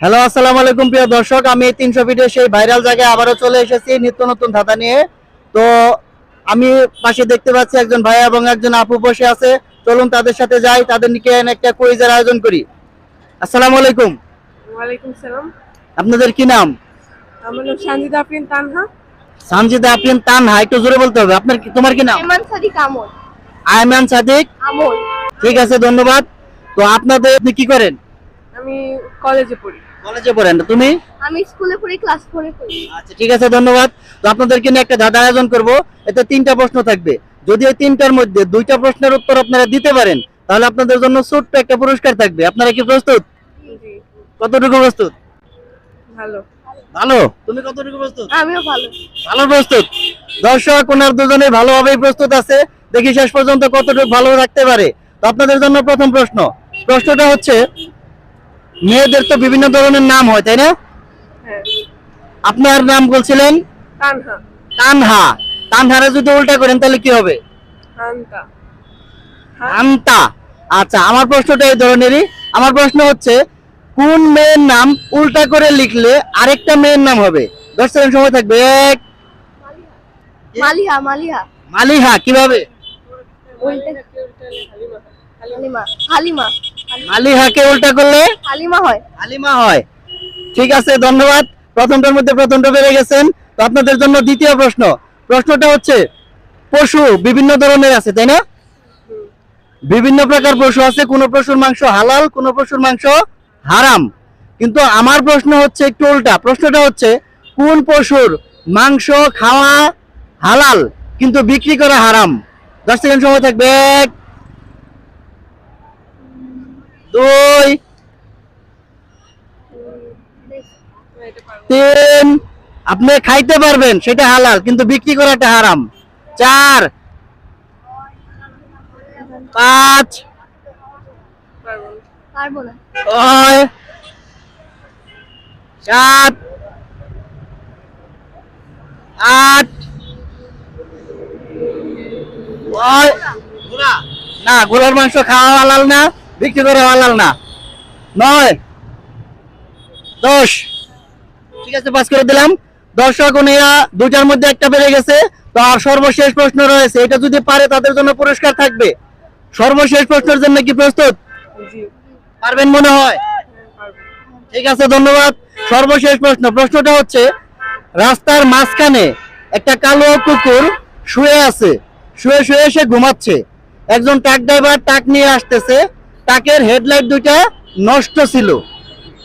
Hello আসসালামু আলাইকুম প্রিয় দর্শক। আমি তিনশো ফিটে সেই ভাইরাল জায়গায় আবারও চলে এসেছি নিত্য নতুন ধাঁধা নিয়ে। তো আমি পাশে দেখতে পাচ্ছি একজন ভাই এবং একজন আপু বসে আছে। চলুন তাদের সাথে যাই তাদের নিকে একটা কুইজের আয়োজন করি। আসসালামু আলাইকুম। ওয়ালাইকুম সালাম। আপনাদের কি নাম? আমার নাম সঞ্জিদা আফরিন তানহা। সামজিদা আফরিন তানহা একটু জোরে বলতে হবে। আপনার কি- তোমার কি নাম? এমান সাদিক আমল। আয়মান সাদিক। আমল। ঠিক আছে ধন্যবাদ। তো আপনাদের আপনি কি করেন? আমি কলেজে পড়ি। কলেজে পড়েন তুমি? আমি স্কুলে পড়ি ক্লাস ফোরে পড়ি। আচ্ছা ঠিক আছে ধন্যবাদ। তো আপনাদেরকে নিয়ে একটা ধাঁধা আয়োজন করব। এতে তিনটা প্রশ্ন থাকবে। যদি এই তিনটার মধ্যে দুইটা প্রশ্নের উত্তর আপনারা দিতে পারেন তাহলে আপনাদের জন্য ছোট্ট একটা পুরস্কার থাকবে। আপনারা কি প্রস্তুত? জি। কতটুকু প্রস্তুত? ভালো। ভালো? তুমি কতটুকু প্রস্তুত? আমিও ভালো। ভালো প্রস্তুত। দর্শক ওনার দুজনে ভালোভাবেই প্রস্তুত আছে। দেখি শেষ পর্যন্ত কতটুকু ভালো রাখতে পারে। তো আপনাদের জন্য প্রথম প্রশ্ন। প্রশ্নটা হচ্ছে মেয়েদের তো বিভিন্ন ধরনের নাম হয় তাই না? হ্যাঁ। আপনার নাম বলছিলেন? তানহা। তানহারা যদি উল্টা করেন তাহলে কি হবে? আন্তা আচ্ছা আমার প্রশ্নটা এই ধরনেরই। আমার প্রশ্ন হচ্ছে কোন মেয়ের নাম উল্টা করে লিখলে আরেকটা মেয়ের নাম হবে? দশ সেকেন্ড সময় থাকবে। মালিহা মালিহা। মালিহা। কীভাবে? হালিমা। হালিমা। মালিহাকে উল্টা করলে? হালিমা হয়। হালিমা হয়। ঠিক আছে ধন্যবাদ। প্রথমটার মধ্যে প্রথমটা গেছেন। তো আপনাদের জন্য দ্বিতীয় প্রশ্ন। প্রশ্নটা হচ্ছে পশু বিভিন্ন ধরনের আছে তাই না? বিভিন্ন প্রকার পশু আছে। কোন পশুর মাংস হালাল কোন পশুর মাংস হারাম। কিন্তু আমার প্রশ্ন হচ্ছে একটু উল্টা। প্রশ্নটা হচ্ছে কোন পশুর মাংস খাওয়া হালাল কিন্তু বিক্রি করা হারাম? দশ সেকেন্ড সময় থাকবে। এক দুই, তিন। আপনি খাইতে পারবেন, সেটা হালাল, কিন্তু বিক্রি করাটা হারাম। চার, পাঁচ সাত, আট না ঘোড়ার মাংস খাওয়া হালাল না। বিক্রি করা হালাল না। নয়, দশ। ঠিক আছে, পাস করে দিলাম। দর্শক, উনিরা দুটার মধ্যে একটা বেড়ে গেছে। তো আর সর্বশেষ প্রশ্ন রয়েছে, এটা যদি পারে তাদের জন্য পুরস্কার থাকবে। সর্বশেষ প্রশ্নের জন্য কি প্রস্তুত? পারবেন মনে হয়? ঠিক আছে, ধন্যবাদ। সর্বশেষ প্রশ্ন, প্রশ্নটা হচ্ছে, রাস্তার মাঝখানে একটা কালো কুকুর শুয়ে আছে। শুয়ে শুয়ে সে ঘুমাচ্ছে। একজন ট্রাক ড্রাইভার ট্রাক নিয়ে আসতেছে। ট্রাকের হেডলাইট দুইটা নষ্ট ছিল।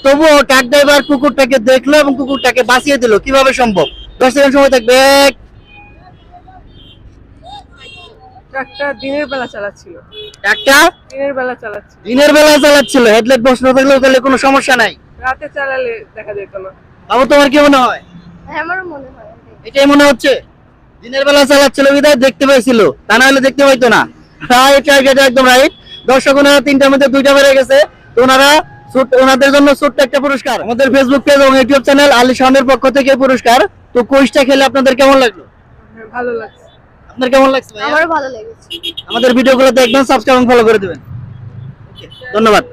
তবুও ট্রাক ড্রাইভার কুকুরটাকে দেখল এবং কুকুরটাকে বাঁচিয়ে দিল। কীভাবে সম্ভব? দশ সেকেন্ড সময় থাকবে। ট্রাকটা দিনের বেলা চালাচ্ছিল। ট্রাকটা দিনের বেলা চালাচ্ছিল। দিনের বেলা চালাচ্ছিল। হেডলাইট বসে থাকলেও তাহলে কোনো সমস্যা নাই। রাতে চালালে দেখা যেত না। বাবু তোমার কি মনে হয়? আমারও মনে হয়। এটাই মনে হচ্ছে। দিনের বেলা চালাচ্ছিল বিদায় দেখতে পাইছিল। তা না হলে দেখতে পাইতো না। এটা একদম রাইট দর্শক ওনারা তিনটার মধ্যে দুইটা বেড়ে গেছে। তো ওনারা ওনাদের জন্য ছোট্ট একটা পুরস্কার। আমাদের ফেসবুক পেজ এবং ইউটিউব চ্যানেল আলী শাহনের পক্ষ থেকে পুরস্কার। তো কুইজটা খেলে আপনাদের কেমন লাগল? ভালো লাগছে। আপনার কেমন লাগছে? আমারও ভালো লেগেছে। আমাদের ভিডিওগুলো দেখবেন সাবস্ক্রাইব এবং ফলো করে দেবেন। ধন্যবাদ।